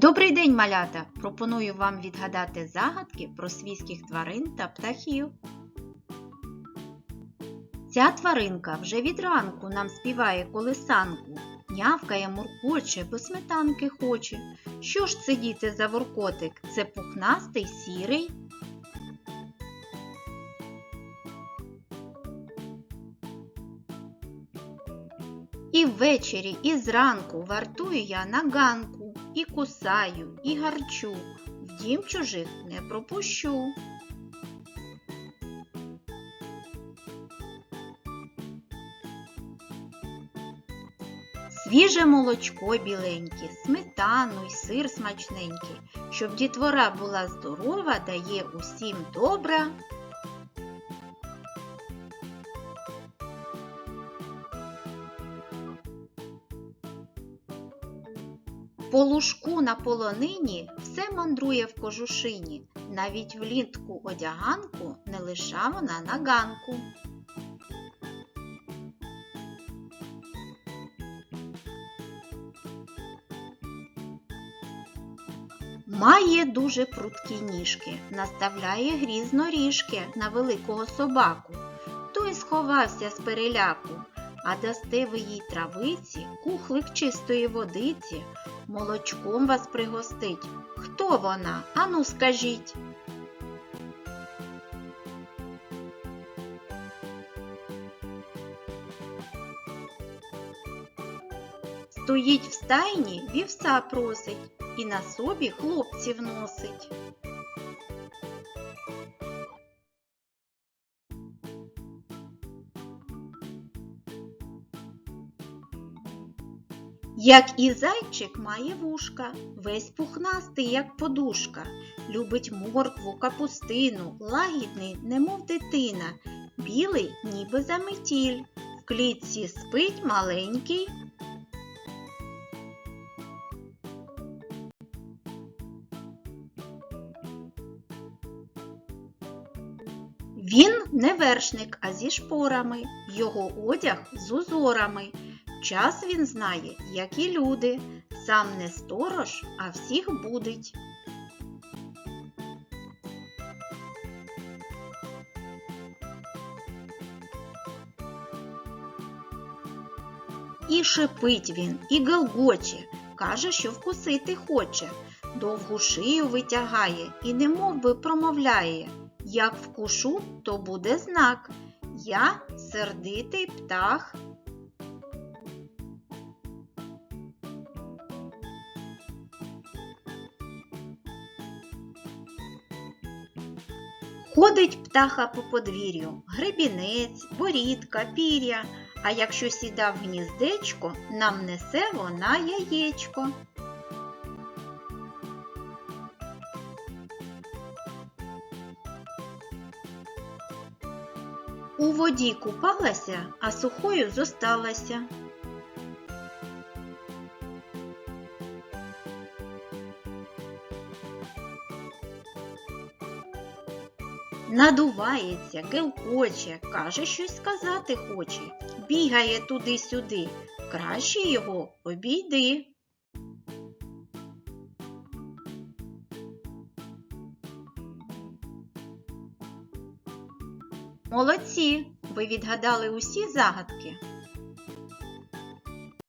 Добрий день, малята! Пропоную вам відгадати загадки про свійських тварин та птахів. Ця тваринка вже від ранку нам співає колисанку, нявкає, муркоче, бо сметанки хоче. Що ж це діти за воркотик? Це пухнастий сірий. І ввечері, і зранку вартую я на ганку, і кусаю, і гарчу, в дім чужих не пропущу. Свіже молочко біленьке, сметану й сир смачненький, щоб дітвора була здорова, дає усім добра. По лужку на полонині все мандрує в кожушині, навіть влітку одяганку не лиша вона на ганку. Має дуже прудкі ніжки, наставляє грізно ріжки на великого собаку. Той сховався з переляку, а дасте ви їй травиці, кухлик чистої водиці, молочком вас пригостить. Хто вона? Ану скажіть. Стоїть в стайні, вівса просить, і на собі хлопців носить. Як і зайчик має вушка, весь пухнастий, як подушка, любить моркву, капустину, лагідний, немов дитина, білий, ніби заметіль, в клітці спить маленький. Він не вершник, а зі шпорами, його одяг з узорами. Час він знає, як і люди, сам не сторож, а всіх будить. І шипить він, і галгоче, каже, що вкусити хоче, довгу шию витягає і немов би промовляє. Як вкушу, то буде знак. Я сердитий птах. Ходить птаха по подвір'ю, гребінець, борідка, пір'я, а якщо сіда в гніздечко, нам несе вона яєчко. У воді купалася, а сухою зосталася. Надувається, гелкоче, каже, щось сказати хоче, бігає туди-сюди, краще його обійди. Молодці! Ви відгадали усі загадки.